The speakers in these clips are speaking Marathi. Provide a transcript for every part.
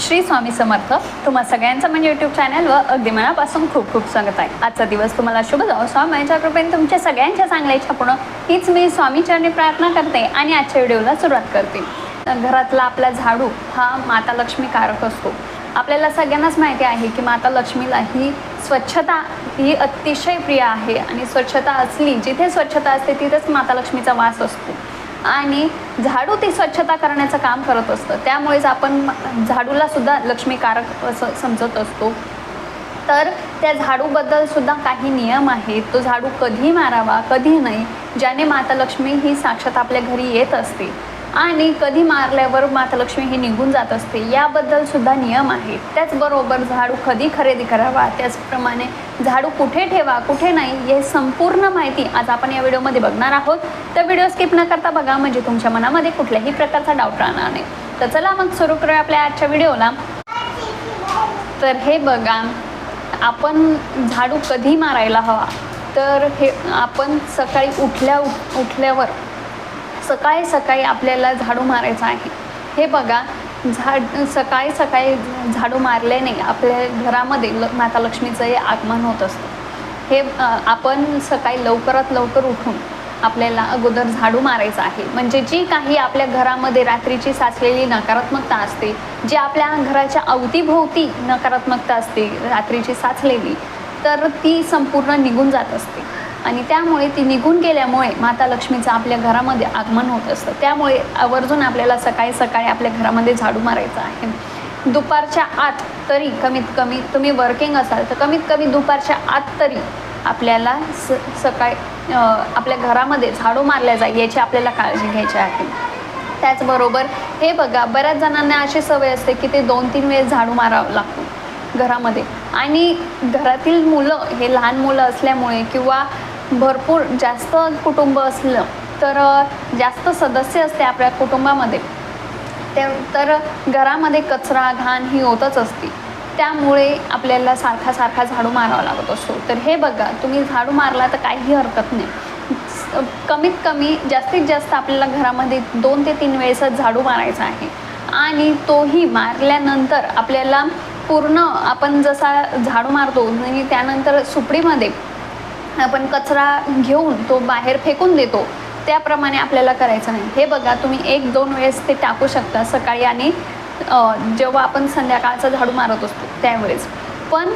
श्री स्वामी समर्थ. तुम्हा सगळ्यांचं म्हणजे यूट्यूब चॅनलवर अगदी मनापासून खूप खूप स्वागत आहे. आजचा दिवस तुम्हाला शुभ जाओ स्वामीच्या कृपेने तुमच्या सगळ्यांच्या चांगल्या इच्छा पूर्ण हीच मी स्वामीचरणी प्रार्थना करते आणि आजच्या व्हिडिओला सुरुवात करते. घरातला आपला झाडू हा माता लक्ष्मी कारक असतो. आपल्याला सगळ्यांनाच माहिती आहे की माता लक्ष्मीला ही स्वच्छता ही अतिशय प्रिय आहे आणि स्वच्छता असली जिथे स्वच्छता असते तिथेच माता लक्ष्मीचा वास असतो. आणि झाडू ती स्वच्छता करण्याचं काम करत असतं. त्यामुळेच आपण झाडूला सुद्धा लक्ष्मीकारक असं समजत असतो. तर त्या झाडूबद्दल सुद्धा काही नियम आहेत. तो झाडू कधी मारावा कधी नाही ज्याने माता लक्ष्मी ही साक्षात आपल्या घरी येत असते. आणि कधी मारल्यावर मातालक्ष्मी ही निघून जात असते याबद्दल सुद्धा नियम आहे. त्याचबरोबर झाडू कधी खरेदी करावा त्याचप्रमाणे झाडू कुठे ठेवा कुठे नाही हे संपूर्ण माहिती आज आपण या व्हिडिओमध्ये बघणार आहोत. तर व्हिडिओ स्किप न करता बघा म्हणजे तुमच्या मनामध्ये कुठल्याही प्रकारचा डाऊट राहणार नाही. तर चला मग सुरू करूया आपल्या आजच्या व्हिडिओला. तर हे बघा आपण झाडू कधी मारायला हवा? तर हे आपण सकाळी उठल्या उठल्यावर सकाळी सकाळी आपल्याला झाडू मारायचं आहे. हे बघा झाड सकाळी सकाळी झाडू मारल्याने आपल्या घरामध्ये ल माता लक्ष्मीचं हे आगमन होत असतं. हे आपण सकाळी लवकरात लवकर उठून आपल्याला अगोदर झाडू मारायचं आहे. म्हणजे जी काही आपल्या घरामध्ये रात्रीची साचलेली नकारात्मकता असते जी आपल्या घराच्या अवतीभोवती नकारात्मकता असते रात्रीची साचलेली तर ती संपूर्ण निघून जात असते. आणि त्यामुळे ती निघून गेल्यामुळे माता लक्ष्मीचं आपल्या घरामध्ये आगमन होत असतं. त्यामुळे आवर्जून आपल्याला सकाळी सकाळी आपल्या घरामध्ये झाडू मारायचं आहे. दुपारच्या आत तरी कमीत कमी तुम्ही वर्किंग असाल तर कमीत कमी दुपारच्या आत तरी आपल्याला स सकाळी आपल्या घरामध्ये झाडू मारल्या जाईल याची आपल्याला काळजी घ्यायची आहे. त्याचबरोबर हे बघा बऱ्याच जणांना अशी सवय असते की ते दोन तीन वेळेस झाडू मारावं लागतो घरामध्ये. आणि घरातील मुलं हे लहान मुलं असल्यामुळे किंवा भरपूर जास्त कुटुंब असलं तर जास्त सदस्य असते आपल्या कुटुंबामध्ये. ते तर घरामध्ये कचरा घाण ही होतच असते. त्यामुळे आपल्याला सारखा सारखा झाडू मारावा लागत असतो. तर हे बघा तुम्ही झाडू मारला तर काहीही हरकत नाही. कमीत कमी जास्तीत जास्त आपल्याला घरामध्ये दोन ते तीन वेळेसच झाडू मारायचा आहे. आणि तोही मारल्यानंतर आपल्याला पूर्ण आपण जसा झाडू मारतो आणि त्यानंतर सुपडीमध्ये आपण कचरा घेऊन तो बाहेर फेकून देतो त्याप्रमाणे आपल्याला करायचं नाही हे बघा तुम्ही एक दोन वेळेस ते टाकू शकता. सकाळी आणि जेव्हा आपण संध्याकाळचा झाडू मारत असतो त्यावेळेस. पण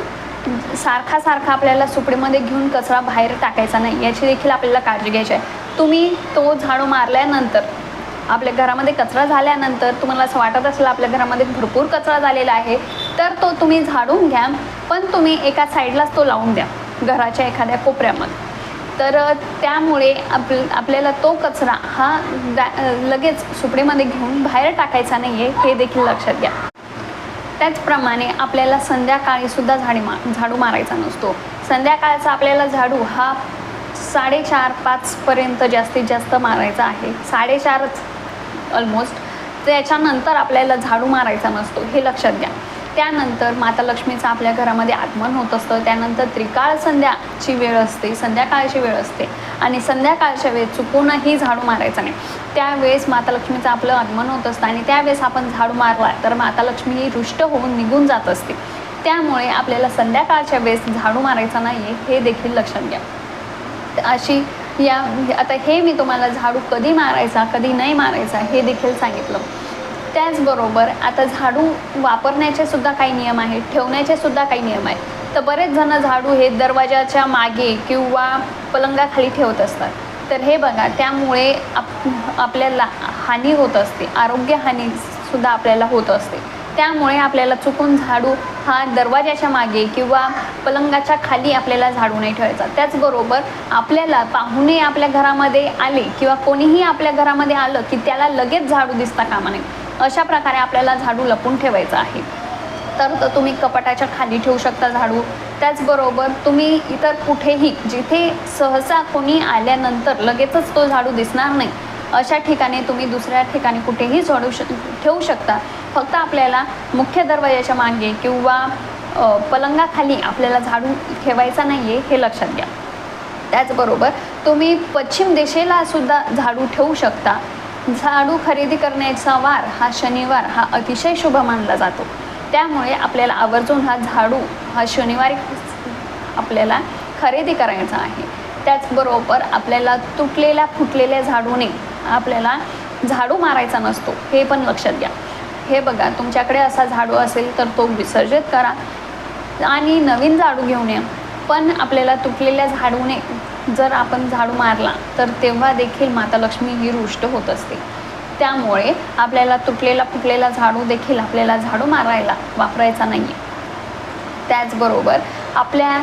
सारखा सारखा आपल्याला सुपडीमध्ये घेऊन कचरा बाहेर टाकायचा नाही याची देखील आपल्याला काळजी घ्यायची आहे. तुम्ही तो झाडू मारल्यानंतर आपल्या घरामध्ये कचरा झाल्यानंतर तुम्हाला असं वाटत असेल आपल्या घरामध्ये भरपूर कचरा झालेला आहे तर तो तुम्ही झाडून घ्या पण तुम्ही एका साईडलाच तो लावून द्या. घराच्या एखाद्या कोपऱ्यामध्ये. तर त्यामुळे आप आपल्याला तो कचरा हा लगेच सुपडीमध्ये घेऊन बाहेर टाकायचा नाही आहे हे देखील लक्षात घ्या. त्याचप्रमाणे आपल्याला संध्याकाळी सुद्धा झाडी मा झाडू मारायचा नसतो. संध्याकाळचा आपल्याला झाडू हा साडेचार पाचपर्यंत जास्तीत जास्त मारायचा आहे. साडेचारच ऑलमोस्ट त्याच्यानंतर आपल्याला झाडू मारायचा नसतो हे लक्षात घ्या. त्यानंतर माता लक्ष्मीचं आपल्या घरामध्ये आगमन होत असतं. त्यानंतर त्रिकाळ संध्याची वेळ असते. संध्याकाळची वेळ असते. आणि संध्याकाळच्या वेळेस चुकूनही झाडू मारायचा नाही. त्यावेळेस माता लक्ष्मीचं आपलं आगमन होत असतं आणि त्यावेळेस आपण झाडू मारला तर माता लक्ष्मी ही रुष्ट होऊन निघून जात असते. त्यामुळे आपल्याला संध्याकाळच्या वेळेस झाडू मारायचा नाही आहे हे देखील लक्षात घ्या. अशी या आता हे मी तुम्हाला झाडू कधी मारायचा कधी नाही मारायचा हे देखील सांगितलं. त्याचबरोबर आता झाडू वापरण्याचे सुद्धा काही नियम आहेत ठेवण्याचे सुद्धा काही नियम आहेत. तर बरेच जण झाडू हे दरवाजाच्या मागे किंवा पलंगाखाली ठेवत असतात. तर हे बघा त्यामुळे आप आपल्याला हानी होत असते आरोग्य हानी सुद्धा आपल्याला होत असते. त्यामुळे आपल्याला चुकून झाडू हा दरवाजाच्या मागे किंवा पलंगाच्या खाली आपल्याला झाडू नाही ठेवायचा. त्याचबरोबर आपल्याला पाहुणे आपल्या घरामध्ये आले किंवा कोणीही आपल्या घरामध्ये आलं की त्याला लगेच झाडू दिसता कामा नये. अशा प्रकारे आपल्याला झाडू लपून ठेवायचा आहे. तर तुम्ही कपाटाच्या खाली ठेवू शकता झाडू. त्याचबरोबर तुम्ही इतर कुठेही जिथे सहसा कोणी आल्यानंतर लगेचच तो झाडू दिसणार नाही अशा ठिकाणी तुम्ही दुसऱ्या ठिकाणी कुठेही झाडू श ठेवू शकता. फक्त आपल्याला मुख्य दरवाजाच्या मागे किंवा पलंगाखाली आपल्याला झाडू ठेवायचा नाही आहे हे लक्षात घ्या. त्याचबरोबर तुम्ही पश्चिम दिशेला सुद्धा झाडू ठेवू शकता. झाडू खरेदी करण्याचा वार हा शनिवार हा अतिशय शुभ मानला जातो. त्यामुळे आपल्याला आवर्जून हा झाडू हा शनिवारी आपल्याला खरेदी करायचा आहे. त्याचबरोबर आपल्याला तुटलेल्या फुटलेल्या झाडूने आपल्याला झाडू मारायचा नसतो हे पण लक्षात घ्या. हे बघा तुमच्याकडे असा झाडू असेल तर तो विसर्जित करा. आणि नवीन झाडू घेऊन या. पण आपल्याला तुटलेल्या झाडूने जर आपण झाडू मारला तर तेव्हा देखील माता लक्ष्मी ही रुष्ट होत असते. त्यामुळे आपल्याला तुटलेला फुटलेला झाडू देखील आपल्याला झाडू मारायला वापरायचा नाही आहे त्याचबरोबर आपल्या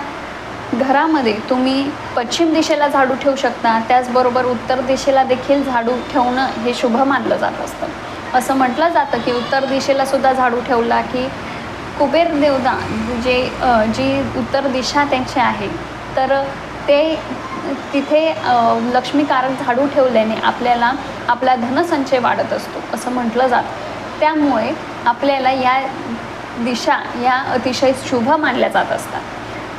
घरामध्ये तुम्ही पश्चिम दिशेला झाडू ठेवू शकता त्याचबरोबर उत्तर दिशेला देखील झाडू ठेवणं हे शुभ मानलं जात असतं. असं म्हटलं जातं की उत्तर दिशेला सुद्धा झाडू ठेवला की कुबेर देवता जे जी उत्तर दिशा त्यांची आहे तर ते तिथे लक्ष्मीकारक झाडू ठेवल्याने आपल्याला आपला धनसंचय वाढत असतो असं म्हटलं जातं. त्यामुळे आपल्याला या दिशा या अतिशय शुभ मानल्या जात असतात.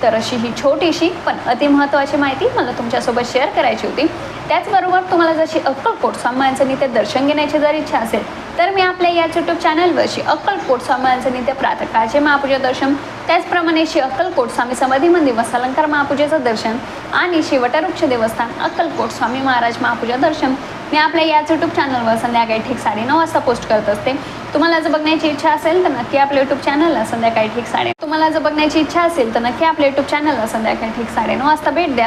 तर अशी ही छोटीशी पण अतिमहत्त्वाची माहिती मला तुमच्यासोबत शेअर करायची होती. त्याचबरोबर तुम्हाला जशी अक्कलकोट स्वामींचं नित्य दर्शन घेण्याची जर इच्छा असेल तर मी आपल्या याच यूट्यूब चॅनलवरशी अक्कलकोट स्वामींचं नित्य प्रातकाळचे महापूजा दर्शन त्याचप्रमाणे श्री अक्कलकोट स्वामी समाधी मंदिर व अलंकार महापूजेचं दर्शन आणि श्री वटवृक्ष देवस्थान अक्कलकोट स्वामी महाराज महापूजा दर्शन. मी आपल्या याच यूट्यूब चॅनलवर संध्याकाळी ठीक साडेनऊ वाजता पोस्ट करत असते. तुम्हाला जर बघण्याची इच्छा असेल तर नक्की आपल्या यूट्यूब चॅनलला संध्याकाळी ठीक साडे तुम्हाला जर बघण्याची इच्छा असेल तर नक्की आपल्या यूट्यूब चॅनलला संध्याकाळी ठीक साडेनऊ वाजता भेट द्या.